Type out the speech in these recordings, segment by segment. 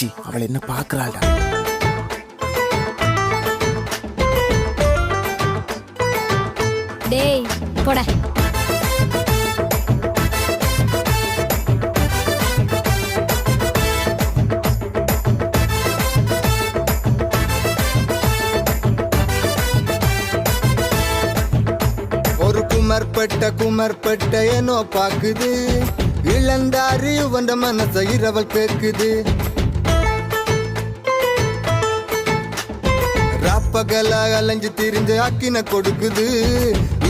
மச்சி அவள் என்ன பாக்குறாள்டா டேய் போட. ஒரு குமர்பட்ட குமர்பட்ட ಏನೋ பாக்குது இளந்தாரி வந்த மனச இரவல் கேக்குது ராப்பகல அலைஞ்சு திரிஞ்சு அக்கின கொடுக்குது.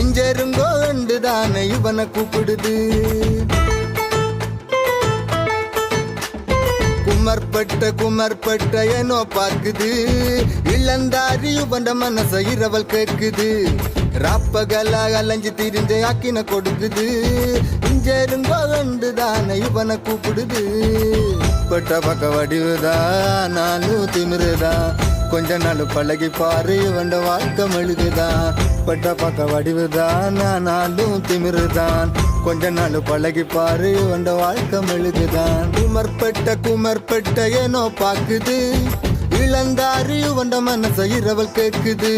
இஞ்செருங்கோ தானே இவனை கூப்பிடுது. குமர்பட்ட குமர்பட்ட ஏனோ பார்க்குது. இளந்தாரி வந்த மனச இரவல் கேட்குது. ராப்பகல அலைஞ்சு திரிஞ்சு அக்கின கொடுக்குது. இஞ்செருங்கோ தானே இவனை கூப்பிடுது. பட்ட பக்க வடிவுதான் நானும் திமிருதான் கொஞ்ச நாள் பழகி பாரு இவண்ட வாழ்க்கை மெழுகுதான் பட்ட பக்க வடிவுதான் ஆனாலும் திமிருதான். கொஞ்ச நாள் பழகி பாரு இவண்ட வாழ்க்கை மெழுகுதான் குமர்பட்ட குமர்பட்ட ஏனோ பாக்குது இளந்தாரி இவண்ட மனச இரவல் கேக்குது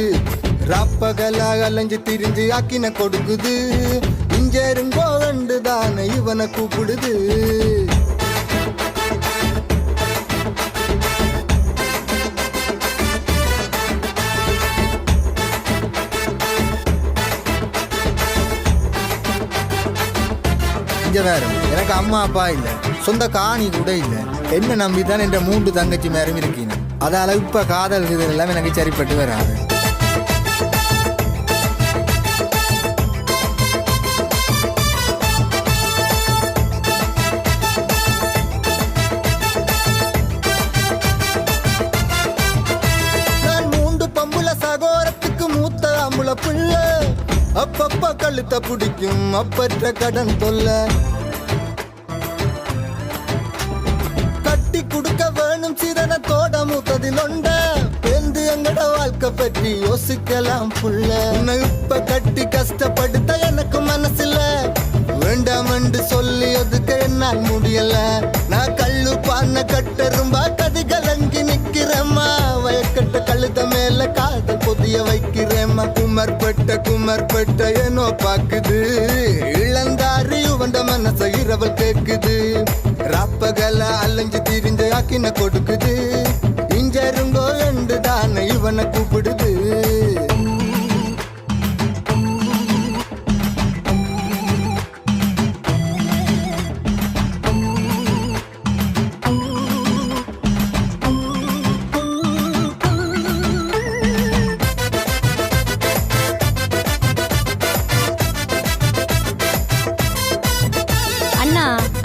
ராப்பகலா அலைஞ்சு திரிஞ்சு ஆக்கின கொடுக்குது. இஞ்செருங்கோ தானே இவனை கூப்பிடுது. இங்க வேற எனக்கு அம்மா அப்பா இல்லை. சொந்த காணி கூட இல்லை. என்ன நம்பி தான் என்ற மூன்று தங்கச்சி மேரும் இருக்கீங்க அதால இப்ப காதல் இதெல்லாம் எனக்கு சரிப்பட்டு வராது. அப்பப்ப கழுத்த பிடிக்கும் அப்பற்ற கடன் தொல்ல. கட்டி கொடுக்க வேணும் சிறன தோட மூத்ததில் ஒண்ட. பெந்து எங்கட வாழ்க்கை பற்றி யோசிக்கலாம் புள்ள. உன்னை இப்ப கட்டி கஷ்டப்படுத்த எனக்கு மனசில்ல. வேண்டாம் என்று சொல்லி ஒதுக்க என்னால் முடியல. நான் கல்லு பான கட்டரும்பா கதி கலங்கி நிக்கிறேம்மா. வயக்கட்ட கழுத மேல காதல் பொதிய வைக்கிறேம்மா குமர்பட்ட குமர்பட்ட என்னோ பாக்குது இளந்தாரி வந்த மனச இரவல் கேக்குது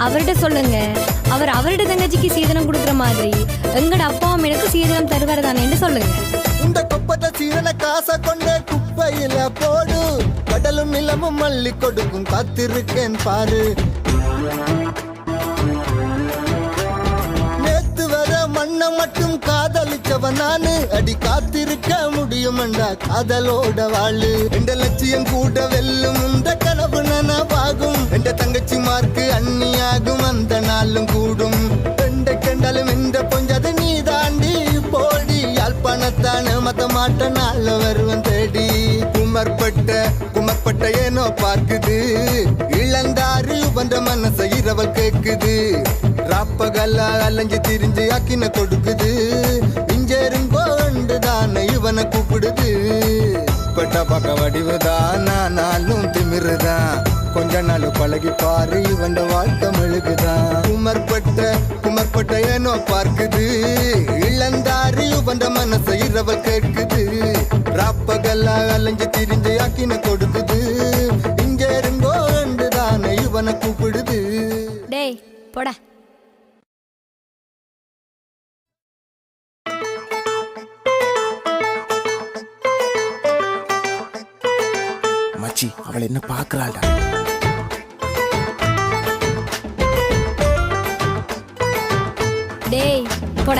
அவர்கிட்ட சொல்லுங்க. அவர் அவர்கிட்ட தங்கச்சிக்கு சீதனம் கொடுக்குற மாதிரி எங்கட அப்பா அம்மா எனக்கு சீதனம் தருவார் தானேன்னு சொல்லுங்க. இந்த குப்பத்தை சீரன காசை கொண்டு குப்பையில போடு. கடலும் நிலமும் மல்லி கொடுக்கும். காத்திருக்கேன் பாரு. நேத்து வர மண்ணை மட்டும் காதலிச்சவன் நானு. அடி இருக்க முடியுமண்டா காதலோட வாழு. எந்த லட்சியம் கூட வெல்லும் இந்த கனவு நனவாகும். எந்த தங்கச்சி மார்க்கு அண்ணியாகும் அந்த நாளும் கூடும். எந்த கண்டாலும் எந்த பொஞ்சது நீ தாண்டி போடி. யாழ்ப்பாணத்தான மத மாட்ட நாள் வருவன் தேடி. குமர்பட்ட குமர்பட்ட ஏனோ பார்க்குது. இளந்தாரி வந்த மனச இரவல் கேக்குது. ராப்பகல்லா அலைஞ்சு திரிஞ்சு அக்கின கொடுக்குது. இஞ்செருங்கோ தானே இவனை கூப்பிடுது. பட்ட பக்க வடிவுதான் நானாலும் திமிருதான் கொஞ்ச நாள் பழகி பாரு இவன் வாழ்க்கை மெழுகுதான் குமர்பட்ட குமர்பட்ட ஏனோ பார்க்குது. இளந்தாரி வந்த மனசை இரவல் கேட்குது. ராப்பகல்லா அலைஞ்சு திரிஞ்சு ஆக்கின கொடுக்குது. இங்கே இருங்கோ தானே இவனை கூப்பிடுது. டேய் போடா. மச்சி அவள் என்ன பாக்குறாள்டா டேய் போட.